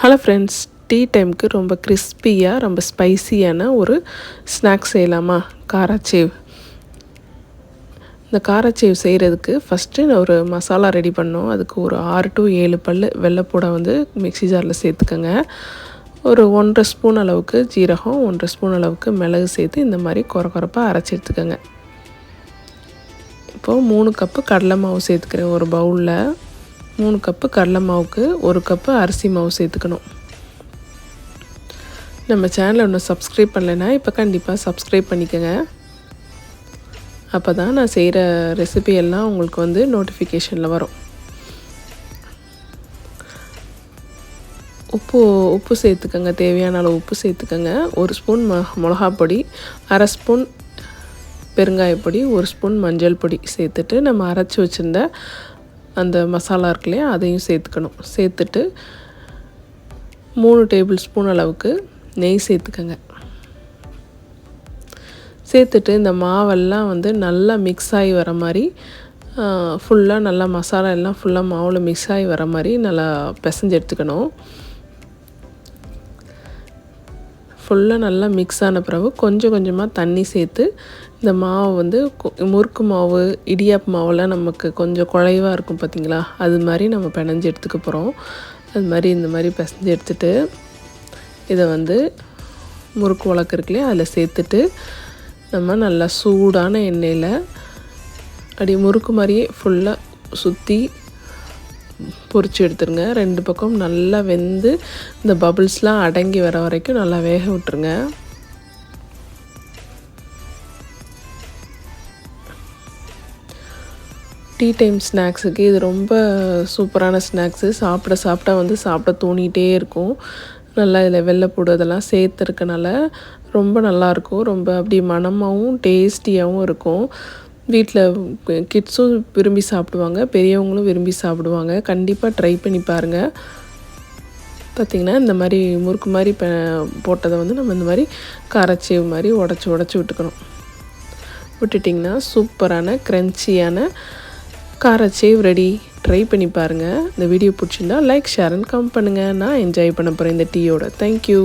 Hello friends tea டைமுக்கு ரொம்ப கிறிஸ்பியாக ரொம்ப ஸ்பைசியான ஒரு ஸ்நாக்ஸ் செய்யலாமா? காராச்சேவ். இந்த காராச்சேவ் செய்கிறதுக்கு ஃபஸ்ட்டு நான் ஒரு மசாலா ரெடி பண்ணோம் அதுக்கு ஒரு ஆறு டு ஏழு பல் வெள்ளைப்பூடை வந்து மிக்ஸி ஜாரில் சேர்த்துக்கோங்க. ஒரு ஒன்றரை ஸ்பூன் அளவுக்கு ஜீரகம் ஒன்றரை ஸ்பூன் அளவுக்கு மிளகு சேர்த்து இந்த மாதிரி குறை குறைப்பாக அரைச்சி எடுத்துக்கோங்க. இப்போது மூணு கப்பு கடலை மாவு சேர்த்துக்கிறேன் ஒரு பவுலில் மூணு கப்பு கடலை மாவுக்கு ஒரு கப்பு அரிசி மாவு சேர்த்துக்கணும். நம்ம சேனலை ஒன்று சப்ஸ்கிரைப் பண்ணலைன்னா இப்போ கண்டிப்பாக சப்ஸ்கிரைப் பண்ணிக்கோங்க. அப்போ தான் நான் செய்கிற ரெசிபி எல்லாம் உங்களுக்கு வந்து நோட்டிஃபிகேஷனில் வரும். உப்பு உப்பு சேர்த்துக்கோங்க. தேவையான அளவு உப்பு சேர்த்துக்கோங்க. ஒரு ஸ்பூன் ம மிளகா பொடி அரை ஸ்பூன் பெருங்காயப்பொடி ஒரு ஸ்பூன் மஞ்சள் பொடி சேர்த்துட்டு நம்ம அரைச்சி வச்சுருந்த அந்த மசாலா இருக்கு இல்லையா அதையும் சேர்த்துக்கணும். சேர்த்துட்டு மூணு டேபிள் ஸ்பூன் அளவுக்கு நெய் சேர்த்துக்கோங்க. சேர்த்துட்டு இந்த மாவெல்லாம் வந்து நல்லா மிக்ஸ் ஆகி வர மாதிரி ஃபுல்லாக நல்லா மசாலா எல்லாம் ஃபுல்லாக மாவில் மிக்ஸ் ஆகி வர மாதிரி நல்லா பிசைஞ்சு எடுத்துக்கணும். ஃபுல்லாக நல்லா மிக்ஸ் ஆன பிறகு கொஞ்சம் கொஞ்சமாக தண்ணி சேர்த்து இந்த மாவு வந்து முறுக்கு மாவு இடியாப்பு மாவுலாம் நமக்கு கொஞ்சம் குழைவாக இருக்கும் பார்த்திங்களா அது மாதிரி நம்ம பிணைஞ்சு எடுத்துக்க போகிறோம் அது மாதிரி இந்த மாதிரி பிசைஞ்சு எடுத்துகிட்டு இதை வந்து முறுக்கு உலக்கு இருக்குல்லையே அதில் சேர்த்துட்டு நம்ம நல்லா சூடான எண்ணெயில் அப்படி முறுக்கு மாதிரியே ஃபுல்லாக சுற்றி பொறிச்சு எடுத்துருங்க. ரெண்டு பக்கம் நல்லா வெந்து இந்த பபுள்ஸ்லாம் அடங்கி வர வரைக்கும் நல்லா வேக விட்டுருங்க. டீ டைம் ஸ்நாக்ஸுக்கு இது ரொம்ப சூப்பரான ஸ்நாக்ஸு சாப்பிட சாப்பிட்டா வந்து சாப்பிட தோணிகிட்டே இருக்கும். நல்லா இதில் வெள்ளைப்பூடு அதெல்லாம் சேர்த்துருக்கனால ரொம்ப நல்லாயிருக்கும் ரொம்ப அப்படி மனமாகவும் டேஸ்டியாகவும் இருக்கும். வீட்டில் கிட்ஸும் விரும்பி சாப்பிடுவாங்க பெரியவங்களும் விரும்பி சாப்பிடுவாங்க. கண்டிப்பாக ட்ரை பண்ணி பாருங்கள் பார்த்திங்கன்னா இந்த மாதிரி முறுக்கு மாதிரி போட்டதை வந்து நம்ம இந்த மாதிரி கரைச்சி மாதிரி உடச்சி உடச்சி விட்டுக்கணும். விட்டுட்டிங்கன்னா சூப்பரான க்ரன்ச்சியான காரச்சேவ் ரெடி ட்ரை பண்ணி பாருங்கள் இந்த வீடியோ பிடிச்சிருந்தா லைக் ஷேர் அண்ட் கம் பண்ணுங்கள் நான் என்ஜாய் பண்ண போகிறேன் இந்த டீயோட. தேங்க்யூ